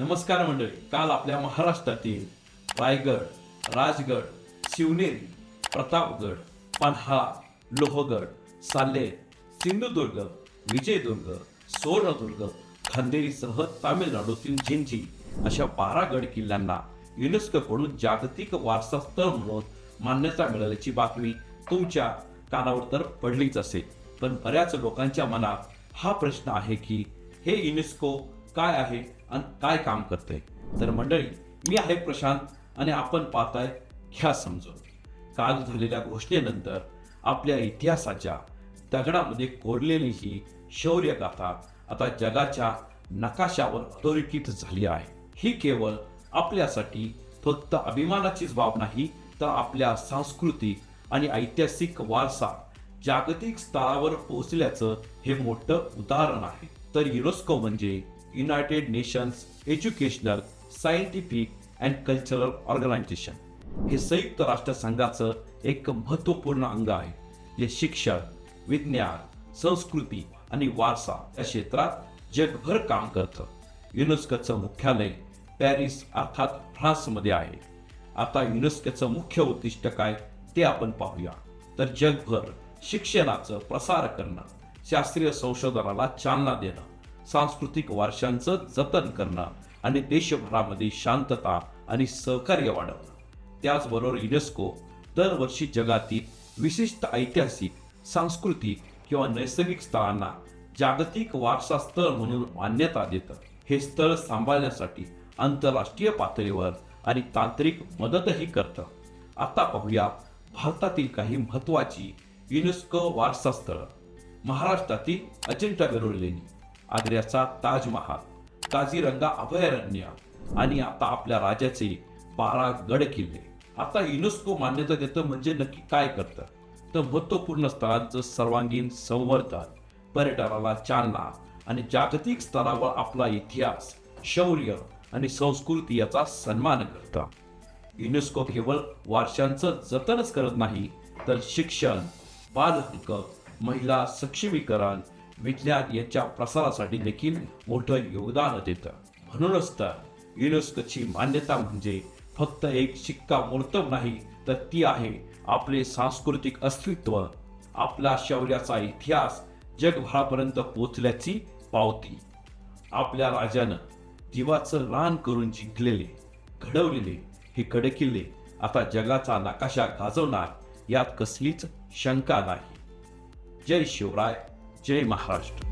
नमस्कार मंडळी काल आपल्या महाराष्ट्रातील रायगड राजगड शिवनेरी प्रतापगड पन्हाळा लोहगड साल्हेर सिंधुदुर्ग विजयदुर्ग सुवर्णदुर्ग खांदेरीसह तामिळनाडूतील झिंझी अशा बारा गड किल्ल्यांना युनेस्कोकडून जागतिक वारसा स्थळ म्हणून मान्यता मिळाल्याची बातमी तुमच्या कानावर तर पडलीच असेल. पण बऱ्याच लोकांच्या मनात हा प्रश्न आहे की हे युनेस्को काय आहे आणि काय काम करते तर मंडळी मी आहे प्रशांत आणि आपण पाहताय ह्या समजून. काल झालेल्या घोषणेनंतर आपल्या इतिहासाच्या दगडामध्ये कोरलेली ही शौर्य गाथा आता जगाच्या नकाशावर अधोरेखित झाली आहे. ही केवळ आपल्यासाठी फक्त अभिमानाचीच बाब नाही तर आपल्या सांस्कृतिक आणि ऐतिहासिक वारसा जागतिक स्तरावर पोहोचल्याचं हे मोठं उदाहरण आहे. तर युनेस्को म्हणजे United nations educational scientific and cultural organization हे संयुक्त राष्ट्रसंघाचं एक महत्त्वपूर्ण अंग आहे. जे शिक्षण विज्ञान संस्कृती आणि वारसा या क्षेत्रात जगभर काम करतं. युनेस्कोचं मुख्यालय पॅरिस अर्थात फ्रान्समध्ये आहे. आता युनेस्कोचं मुख्य उद्दिष्ट काय ते आपण पाहूया. तर जगभर शिक्षणाचं प्रसार करणं शास्त्रीय संशोधनाला चालना देणं सांस्कृतिक वारशांचं जतन करणं आणि देशभरामध्ये शांतता आणि सहकार्य वाढवणं त्याचबरोबर युनेस्को दरवर्षी जगातील विशिष्ट ऐतिहासिक सांस्कृतिक किंवा नैसर्गिक स्थळांना जागतिक वारसा स्थळ म्हणून मान्यता देतं. हे स्थळ सांभाळण्यासाठी आंतरराष्ट्रीय पातळीवर आणि तांत्रिक मदतही करतं. आता पाहूया भारतातील काही महत्वाची युनेस्को वारसा स्थळं महाराष्ट्रातील अजिंठा वेरूळ लेणी. आग्र्याचा ताजमहाल काझीरंगा अभयारण्य आणि आता आपल्या राजाचे बारा गड किल्ले. आता युनेस्को मान्यता देतं म्हणजे नक्की काय करतं? तर महत्त्वपूर्ण स्थळांचं सर्वांगीण संवर्धन पर्यटनाला चालना आणि जागतिक स्तरावर आपला इतिहास शौर्य आणि संस्कृती याचा सन्मान करतं. युनेस्को केवळ वारशांचं जतनच करत नाही तर शिक्षण बालहक्क महिला सक्षमीकरण विज्ञान यांच्या प्रसारासाठी देखील मोठं योगदान देतं म्हणूनच तर युनेस्कोची मान्यता म्हणजे फक्त एक शिक्का मोर्तब नाही तर ती आहे आपले सांस्कृतिक अस्तित्व आपला शौर्याचा इतिहास जगभरापर्यंत पोचल्याची पावती. आपल्या राजानं जीवाचं रान करून जिंकलेले घडवलेले हे कडकिल्ले आता जगाचा नकाशा गाजवणार यात कसलीच शंका नाही. जय शिवराय. जय महाराष्ट्र